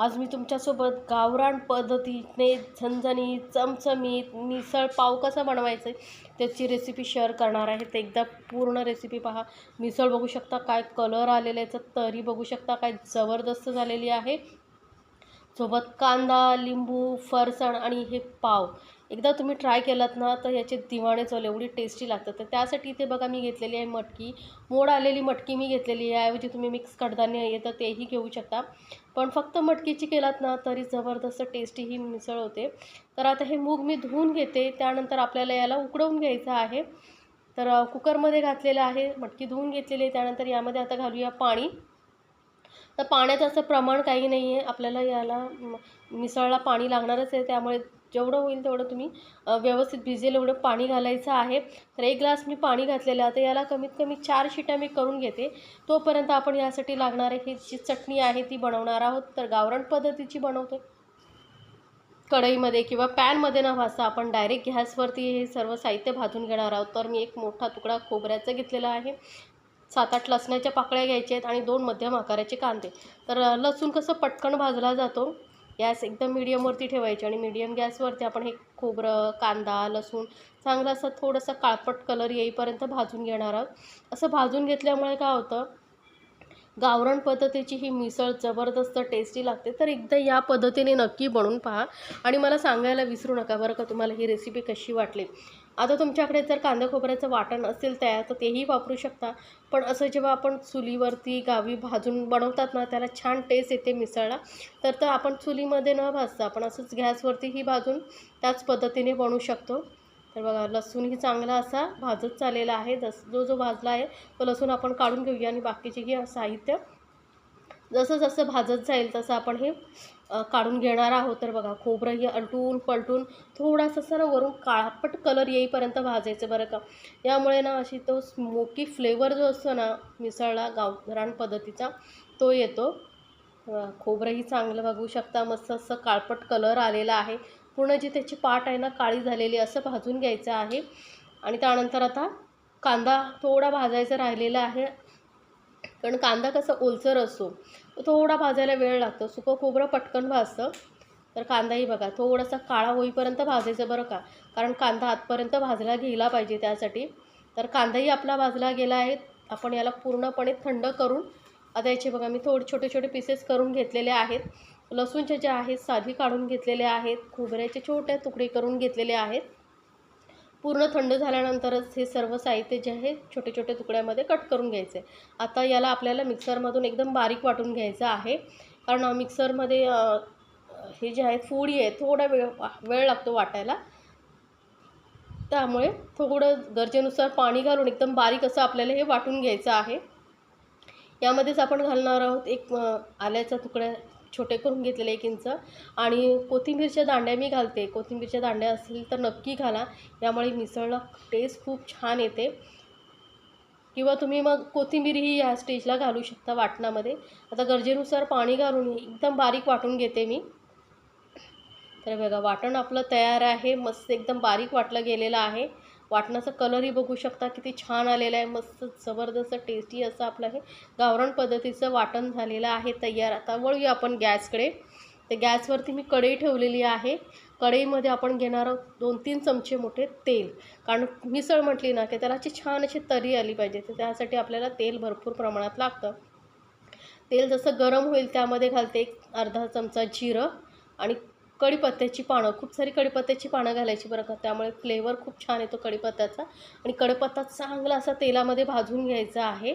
आज मी तुमच्यासोबत गावरान पद्धतीने झणझणीत चमचमीत मिसळ पाव कसा बनवायचं आहे त्याची रेसिपी शेअर करणार आहे. ते एकदा पूर्ण रेसिपी पहा. मिसळ बघू शकता काय कलर आलेला आहे तरी बघू शकता काय जबरदस्त झालेली आहे. सोबत कांदा लिंबू फरसाण आणि हे पाव. एकदा तुम्ही ट्राय केलात ना तर याचे दिवाणे चव एवढी टेस्टी लागतात. तर त्यासाठी इथे बघा मी घेतलेली आहे मटकी. मोड आलेली मटकी मी घेतलेली आहे. ऐवजी तुम्ही मिक्स कडधान्य येतं तेही घेऊ शकता. पण फक्त मटकीची केलात ना तरी जबरदस्त टेस्टी ही मिसळ होते. तर आता हे मूग मी धुवून घेते. त्यानंतर आपल्याला याला उकडवून घ्यायचं आहे. तर कुकरमध्ये घातलेलं आहे. मटकी धुवून घेतलेली आहे. त्यानंतर यामध्ये आता घालूया पाणी. तर पाण्याचं असं प्रमाण काही नाही आहे आपल्याला याला मिसळला पाणी लागणारच आहे. त्यामुळे जेवढं होईल तेवढं तुम्ही व्यवस्थित भिजेल एवढं पाणी घालायचं आहे. तर एक ग्लास मी पाणी घातलेलं आहे. आता याला कमीत कमी चार शिट्या मी करून घेते. तोपर्यंत आपण यासाठी लागणारे ही जी चटणी आहे ती बनवणार आहोत. तर गावरण पद्धतीची बनवतो. कढईमध्ये किंवा पॅनमध्ये न भाजता आपण डायरेक्ट गॅसवरती हे सर्व साहित्य भाजून घेणार आहोत. तर मी एक मोठा तुकडा खोबऱ्याचा घेतलेला आहे. सात आठ लसणाच्या पाकळ्या घ्यायच्या आहेत आणि दोन मध्यम आकाराचे कांदे. तर लसूण कसं पटकन भाजला जातो गॅस एकदम मिडियमवरती ठेवायची आणि मिडियम गॅसवरती आपण हे खोबरं कांदा लसूण चांगलं असं थोडंसं काळपट कलर येईपर्यंत भाजून घेणार आहोत. असं भाजून घेतल्यामुळे काय होतं गावरण पद्धतीची ही मिसळ जबरदस्त टेस्टी लागते. तर एकदा या पद्धतीने नक्की बनवून पहा. आणि मला सांगायला विसरू नका बरं का तुम्हाला ही रेसिपी कशी वाटली. आता तुमच्याकडे जर कांदा खोबऱ्याचं वाटण असेल तयार तर तेही वापरू शकता. पण असं जेव्हा आपण चुलीवरती गावी भाजून बनवतात ना त्याला छान टेस्ट येते मिसळला. तर तर आपण चुलीमध्ये न भाजता आपण असंच गॅसवरतीही भाजून त्याच पद्धतीने बनवू शकतो. तर बघा लसूणही चांगला असा भाजत चाललेला आहे. जस जो जो भाजला आहे तो लसूण आपण काढून घेऊया आणि बाकीचेही साहित्य जसं जसं भाजत जाईल तसं आपण हे काढून घेणार आहोत. तर बघा खोबरंही अलटून पलटून थोडासा सर ना वरून काळापट कलर येईपर्यंत भाजायचं बरं का. यामुळे ना अशी तो स्मोकी फ्लेवर जो असतो ना मिसळला गावरान पद्धतीचा तो येतो. खोबरंही चांगलं बघू शकता. मस्त असं काळपट कलर आलेला आहे. पूर्ण जी त्याची पाट आहे ना काळी झालेली असं भाजून घ्यायचं आहे. आणि त्यानंतर आता कांदा थोडा भाजायचा राहिलेला आहे. कारण कांदा कसा ओलसर असतो तो थोडा भाजायला वेळ लागतो. सुकं खोबरं पटकन भाजतं. तर कांदाही बघा थोडासा काळा होईपर्यंत भाजायचं बरं का? कारण कांदा आतपर्यंत भाजला गेला पाहिजे त्यासाठी. तर कांदाही आपला भाजला गेला आहे. आपण याला पूर्णपणे थंड करून आता याचे बघा मी थोडे छोटे छोटे पीसेस करून घेतलेले आहेत. लसूणचे जे आहेत साधी काढून घेतलेले आहेत खोबऱ्याचे छोटे तुकडे करून घेतलेले आहेत. पूर्ण थंड झाल्यानंतरच हे सर्व साहित्य जे आहे छोटे छोटे तुकड्यामध्ये कट करून घ्यायचे. आता याला आपल्याला मिक्सरमधून एकदम बारीक वाटून घ्यायचं आहे. कारण मिक्सरमध्ये हे जे आहे फोडी आहे थोडा वेळ वेळ लागतो वाटायला. त्यामुळे थोडं गरजेनुसार पाणी घालून एकदम बारीक असं आपल्याला हे वाटून घ्यायचं आहे. यामध्येच आपण घालणार आहोत एक आल्याचा तुकड्या छोटे करून घेतलेले एक इंच. आणि कोथिंबीरच्या दांड्या मी घालते. कोथिंबीरच्या दांड्या असतील तर नक्की घाला. यामुळे मिसळला टेस्ट खूप छान येते. किंवा तुम्ही मग कोथिंबीरही ह्या स्टेजला घालू शकता वाटणामध्ये. आता गरजेनुसार पाणी घालून एकदम बारीक वाटून घेते मी. तर बघा वाटण आपलं तयार आहे. मस्त एकदम बारीक वाटलं गेलेलं आहे. वाटणाचा कलरही बघू शकता किती छान आलेला आहे मस्त जबरदस्त टेस्टी असं आपलं हे गावरण पद्धतीचं वाटण झालेलं आहे तयार. आता वळूया आपण गॅसकडे. तर गॅसवरती मी कढई ठेवलेली आहे. कढईमध्ये आपण घेणार आहोत दोन तीन चमचे मोठे तेल. कारण मिसळ म्हटली ना की त्याला अशी छान अशी तरी आली पाहिजे तर त्यासाठी आपल्याला तेल भरपूर प्रमाणात लागतं. तेल जसं गरम होईल त्यामध्ये घालते एक अर्धा चमचा जिरं आणि कढीपत्त्याची पानं खूप सारी कढीपत्त्याची पानं घालायची बरं का. त्यामुळे फ्लेवर खूप छान येतो कढीपत्त्याचा आणि कढीपत्ता चांगला असा तेलामध्ये भाजून घ्यायचा आहे.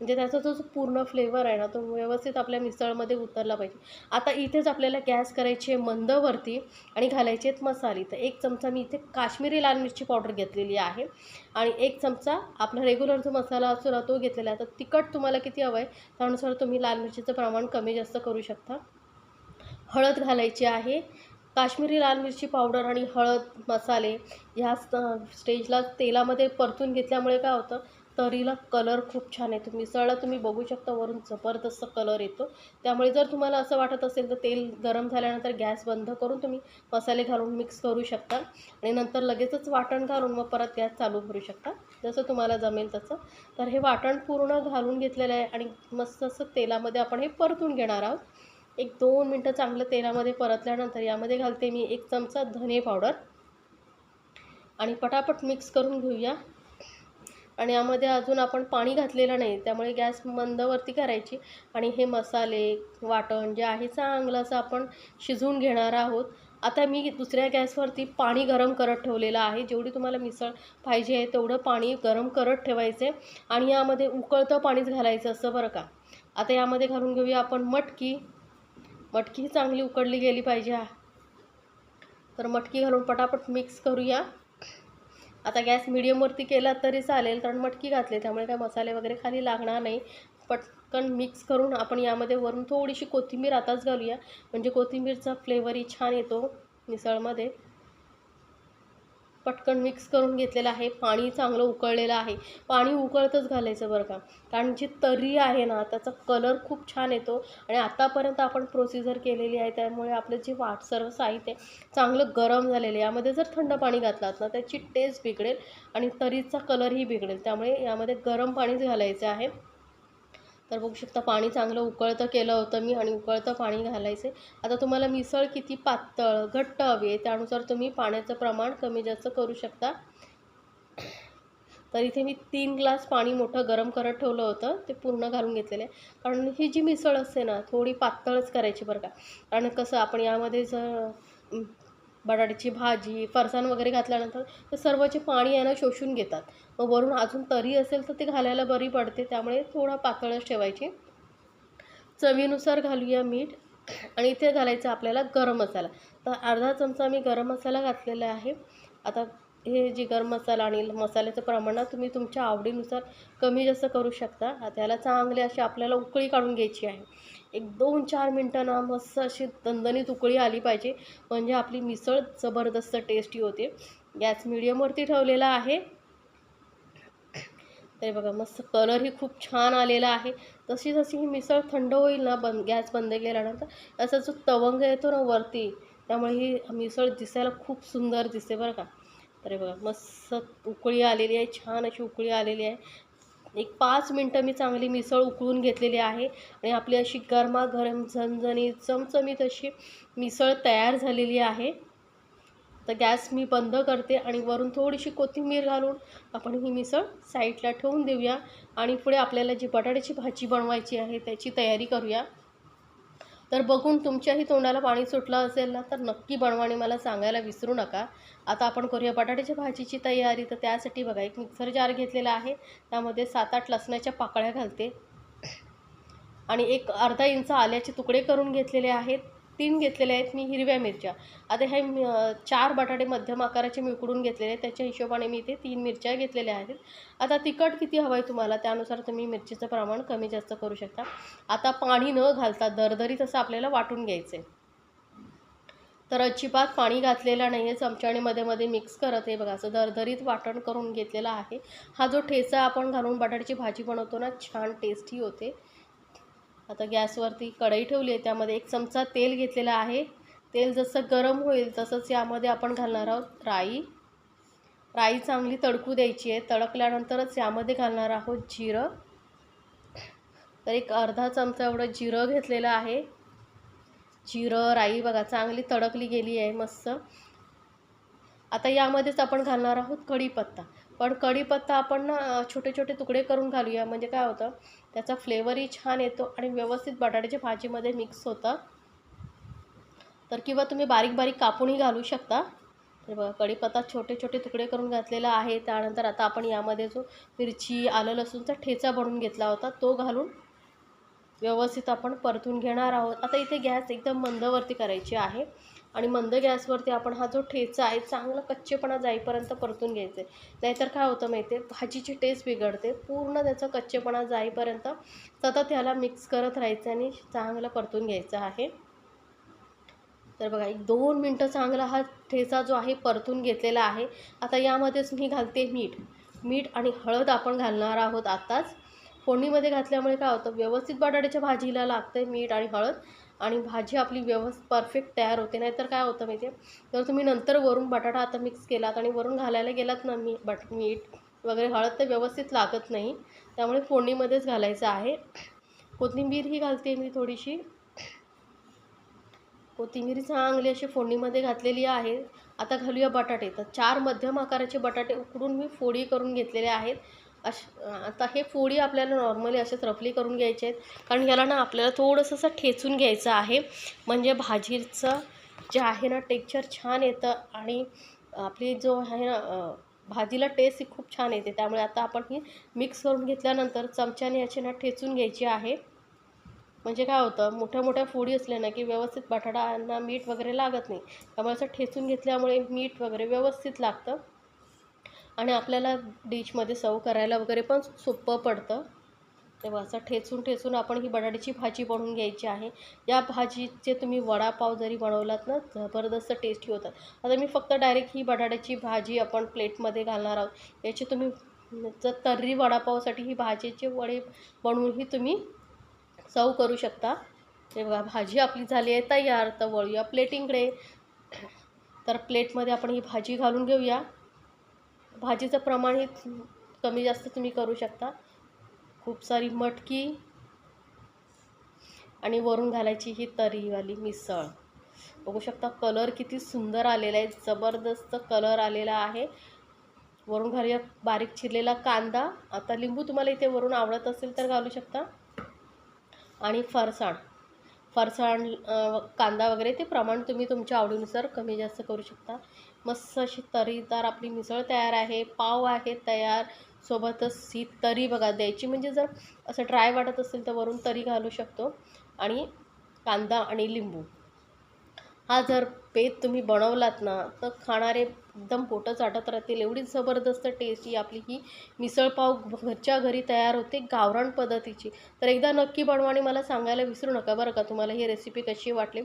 म्हणजे त्याचा जो जो पूर्ण फ्लेवर आहे ना तो व्यवस्थित आपल्या मिसळमध्ये उतरला पाहिजे. आता इथेच आपल्याला गॅस करायची आहे मंदवरती आणि घालायचे आहेत मसाले. तर एक चमचा मी इथे काश्मीरी लाल मिरची पावडर घेतलेली आहे. आणि एक चमचा आपला रेग्युलर जो मसाला असतो ना तो घेतलेला आहे. तर तिखट तुम्हाला किती हवं आहे त्यानुसार तुम्ही लाल मिरचीचं प्रमाण कमी जास्त करू शकता. हळद घालायची आहे. काश्मीरी लाल मिरची पावडर आणि हळद मसाले ह्या स्टेजला तेलामध्ये परतून घेतल्यामुळे काय होतं तरीला कलर खूप छान येतो. मिसळला तुम्ही बघू शकता वरून जबरदस्त कलर येतो. त्यामुळे जर तुम्हाला असं वाटत असेल तर तेल गरम झाल्यानंतर गॅस बंद करून तुम्ही मसाले घालून मिक्स करू शकता. आणि नंतर लगेचच वाटण घालून मग परत गॅस चालू करू शकता. जसं तुम्हाला जमेल तसं. तर हे वाटण पूर्ण घालून घेतलेलं आहे आणि मस्त असं तेलामध्ये आपण हे परतून घेणार आहोत. एक दोन मिनटं चांगलं तेलामध्ये परतल्यानंतर यामध्ये घालते मी एक चमचा धने पावडर. आणि पटापट मिक्स करून घेऊया. आणि यामध्ये अजून आपण पाणी घातलेलं नाही त्यामुळे गॅस मंदवरती करायची. आणि हे मसाले वाटण जे आहे चांगलं असं आपण शिजवून घेणार आहोत. आता मी दुसऱ्या गॅसवरती पाणी गरम करत ठेवलेलं आहे. जेवढी तुम्हाला मिसळ पाहिजे आहे तेवढं पाणी गरम करत ठेवायचे. आणि यामध्ये उकळतं पाणीच घालायचं असं बरं का? आता यामध्ये घालून घेऊया आपण मटकी. मटकी चांगली उकडली गेली पाहिजे तर मटकी घालून पटापट मिक्स करूया. आता गॅस मिडियमवरती केला तरी चालेल कारण मटकी घातली त्यामुळे काय मसाले वगैरे खाली लागणार नाही. पटकन मिक्स करून आपण यामध्ये वरून थोडीशी कोथिंबीर आताच घालूया. म्हणजे कोथिंबीरचा फ्लेवरही छान येतो मिसळमध्ये. पटकन मिक्स करून घेतलेलं आहे. पाणी चांगलं उकळलेलं आहे. पाणी उकळतच घालायचं बरं का. कारण जी तर्री आहे ना त्याचा कलर खूप छान येतो आणि आतापर्यंत आपण प्रोसिजर केलेली आहे. त्यामुळे आपलं जे वाट सर्व साहित्य चांगलं गरम झालेलं आहे. यामध्ये जर थंड पाणी घातलात ना त्याची टेस्ट बिघडेल आणि तरीचा कलरही बिघडेल. त्यामुळे यामध्ये गरम पाणीच घालायचं आहे. तर बघू शकता पाणी चांगलं उकळतं केलं होतं मी आणि उकळतं पाणी घालायचे. आता तुम्हाला मिसळ किती पातळ घट्ट हवी आहे त्यानुसार तुम्ही पाण्याचं प्रमाण कमी जास्त करू शकता. तर इथे मी तीन ग्लास पाणी मोठं गरम करत ठेवलं होतं ते पूर्ण घालून घेतलेलं. आहे कारण ही जी मिसळ असते ना थोडी पातळच करायची बरं का. कारण कसं आपण यामध्ये जर बटाट्याची भाजी फरसाण वगैरे घातल्यानंतर ते सर्वचे पाणी आहे ना शोषून घेतात. मग वरून अजून तरी असेल तर ते घालायला बरी पडते. त्यामुळे थोडा पातळच ठेवायची. चवीनुसार घालूया मीठ आणि इथे घालायचं आपल्याला गरम मसाला. तर अर्धा चमचा मी गरम मसाला घातलेला आहे. आता हे जे गरम मसाला आणि मसाल्याचं प्रमाण तुम्ही तुमच्या आवडीनुसार कमी जास्त करू शकता. त्याला चांगले अशी आपल्याला उकळी काढून घ्यायची आहे. एक दोन चार मिनटं ना मस्त अशी दणदणीत उकळी आली पाहिजे. म्हणजे आपली मिसळ जबरदस्त टेस्टी होते. गॅस मिडियमवरती ठेवलेला आहे. तरी बघा मस्त कलरही खूप छान आलेला आहे. तशी जशी ही मिसळ थंड होईल ना बंद गॅस बंद केल्यानंतर असा जो तवंग येतो ना वरती त्यामुळे ही मिसळ दिसायला खूप सुंदर दिसते बरं का. अरे बघा मस्त उकळी आलेली आहे छान अशी उकळी आलेली आहे. एक पाच मिनटं मी चांगली मिसळ उकळून घेतलेली आहे आणि आपली अशी गरमागरम झणझणीत चमचमीत अशी मिसळ तयार झालेली आहे. तर गॅस मी बंद करते आणि वरून थोडीशी कोथिंबीर घालून आपण ही मिसळ साईडला ठेवून देऊया. आणि पुढे आपल्याला जी बटाट्याची भाजी बनवायची आहे त्याची तयारी करूया. तर बघून तुमच्याही तोंडाला पाणी सुटलं असेल ना तर नक्की बनवाणी मला सांगायला विसरू नका. आता आपण करूया बटाट्याच्या भाजीची तयारी. तर त्यासाठी बघा एक मिक्सर जार घेतलेला आहे. त्यामध्ये सात आठ लसणाच्या पाकळ्या घालते. आणि एक अर्धा इंच आल्याचे तुकडे करून घेतलेले आहेत. तीन घेतलेले आहेत मी हिरव्या मिरच्या. आता हे चार बटाटे मध्यम आकाराचे मी उकडून घेतलेले आहेत. त्याच्या हिशोबाने मी इथे तीन मिरच्या घेतलेल्या आहेत. आता तिखट किती हवं आहे तुम्हाला? त्यानुसार तुम्ही मिरचीचं प्रमाण कमी जास्त करू शकता. आता पाणी न घालता दरदरीत असं आपल्याला वाटून घ्यायचं आहे तर अजिबात पाणी घातलेलं नाही आहे चमच्याने मध्ये मध्ये मिक्स करत आहे बघा. असं दरदरीत वाटण करून घेतलेला आहे. हा जो ठेचा आपण घालून बटाट्याची भाजी बनवतो ना छान टेस्टी होते. आता गॅसवरती कढई ठेवली आहे त्यामध्ये एक चमचा तेल घेतलेला आहे. तेल जसं गरम होईल तसंच यामध्ये आपण घालणार आहोत राई. राई चांगली तडकू द्यायची आहे. तडकल्यानंतरच यामध्ये घालणार आहोत जिरं. तर एक अर्धा चमचा एवढं जिरं घेतलेलं आहे. जिरं राई बघा चांगली तडकली गेली आहे मस्त. आता यामध्येच आपण घालणार आहोत कढीपत्ता. पण कढीपत्ता आपण ना छोटे छोटे तुकडे करून घालूया. म्हणजे काय होतं त्याचा फ्लेवरही छान येतो आणि व्यवस्थित बटाट्याच्या भाजीमध्ये मिक्स होतं. तर किंवा तुम्ही बारीक बारीक कापूनही घालू शकता. तर बघा कढीपत्ता छोटे छोटे तुकडे करून घातलेला आहे. त्यानंतर आता आपण यामध्ये जो मिरची आलं लसूणचा ठेचा बनवून घेतला होता तो घालून व्यवस्थित आपण परतून घेणार आहोत. आता इथे गॅस एकदम मंदवरती करायची आहे आणि मंद गॅसवरती आपण हा जो ठेचा आहे चांगला कच्चेपणा जाईपर्यंत परतून घ्यायचं. आहे नाहीतर काय होतं माहिती आहे भाजीची टेस्ट बिघडते. पूर्ण त्याचा कच्चेपणा जाईपर्यंत सतत ह्याला मिक्स करत राहायचं आणि चांगलं परतून घ्यायचं आहे. तर बघा एक दोन मिनटं चांगला हा ठेचा जो आहे परतून घेतलेला आहे. आता यामध्येच मी घालते मीठ. मीठ आणि हळद आपण घालणार आहोत आत्ताच फोडणीमध्ये घातल्यामुळे काय होतं व्यवस्थित बटाट्याच्या भाजीला लागतं मीठ आणि हळद आणि भाजी आपली व्यवस्थित परफेक्ट तयार होते. नाहीतर काय होतं माहिती आहे तर तुम्ही नंतर वरून बटाटा आता मिक्स केलात आणि वरून घालायला गेलात ना मी बट मीठ वगैरे हळद तर व्यवस्थित लागत नाही. त्यामुळे फोडणीमध्येच घालायचं आहे. कोथिंबीर ही घालते मी थोडीशी. कोथिंबीर चांगली अशी फोडणीमध्ये घातलेली आहे. आता घालूया बटाटे. तर चार मध्यम आकाराचे बटाटे उकडून मी फोडी करून घेतलेले आहेत. अश आता हे फोडी आपल्याला नॉर्मली असेच रफली करून घ्यायचे आहेत. कारण याला ना आपल्याला थोडंसं असं ठेचून घ्यायचं आहे. म्हणजे भाजीचं जे आहे ना टेक्चर छान येतं आणि आपली जो आहे ना भाजीला टेस्ट ही खूप छान येते. त्यामुळे आता आपण ही मिक्स करून घेतल्यानंतर चमच्याने याची ना ठेचून घ्यायची आहे. म्हणजे काय होतं मोठ्या मोठ्या फोडी असल्या ना की व्यवस्थित बटाटांना मीठ वगैरे लागत नाही. त्यामुळे असं ठेचून घेतल्यामुळे मीठ वगैरे व्यवस्थित लागतं. आणि आपल्याला डिशमध्ये सर्व करायला वगैरे पण सोपं पडतं. तेव्हा असं ठेचून ठेचून आपण ही बटाट्याची भाजी बनवून घ्यायची आहे. या भाजीचे तुम्ही वडापाव जरी बनवलात ना जबरदस्त टेस्टी होतात. आता मी फक्त डायरेक्ट ही बटाट्याची भाजी आपण प्लेटमध्ये घालणार आहोत. याची तुम्ही जर तर्री वडापावसाठी ही भाजीचे वडे बनवूनही तुम्ही सर्व करू शकता. तेव्हा भाजी आपली झाली आहे तयार. तर वळूया प्लेटिंगकडे तर प्लेटमध्ये आपण ही भाजी घालून घेऊया. भाजीचं प्रमाण हे कमी जास्त तुम्ही करू शकता. खूप सारी मटकी आणि वरून घालायची ही तरीवाली मिसळ. बघू शकता कलर किती सुंदर आलेला आहे. जबरदस्त कलर आलेला आहे. वरून घालूया बारीक चिरलेला कांदा. आता लिंबू तुम्हाला इथे वरून आवडत असेल तर घालू शकता. आणि फरसाण. फरसाण कांदा वगैरे ते प्रमाण तुम्ही तुमच्या आवडीनुसार कमी जास्त करू शकता. मस्त अशी तरीदार आपली मिसळ तयार आहे पाव आहे तयार सोबतच ही तरी बघा द्यायची. म्हणजे जर असं ड्राय वाटत असेल तर वरून तरी घालू शकतो. आणि कांदा आणि लिंबू. हा जर पेत तुम्ही बनवलात ना तर खाणारे एकदम पोटं चाटत राहतील. एवढी जबरदस्त टेस्टी आपली ही मिसळपाव घरच्या घरी तयार होते गावरान पद्धतीची. तर एकदा नक्की बनवा आणि मला सांगायला विसरू नका बरं का तुम्हाला ही रेसिपी कशी वाटली.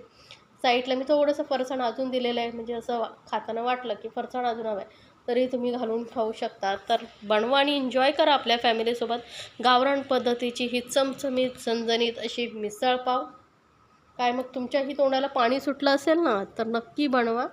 साईडला मी थोडंसं फरसाण अजून दिलेलं आहे. म्हणजे असं वा- खाताना वाटलं की फरसाण अजून हवं आहे तरी तुम्ही घालून खाऊ शकता. तर बनवा आणि एन्जॉय करा आपल्या फॅमिलीसोबत गावरान पद्धतीची ही चमचमीत झणझणीत अशी मिसळपाव काय मग तुमच्याही तोंडाला पाणी सुटलं असेल ना तर नक्की बनवा.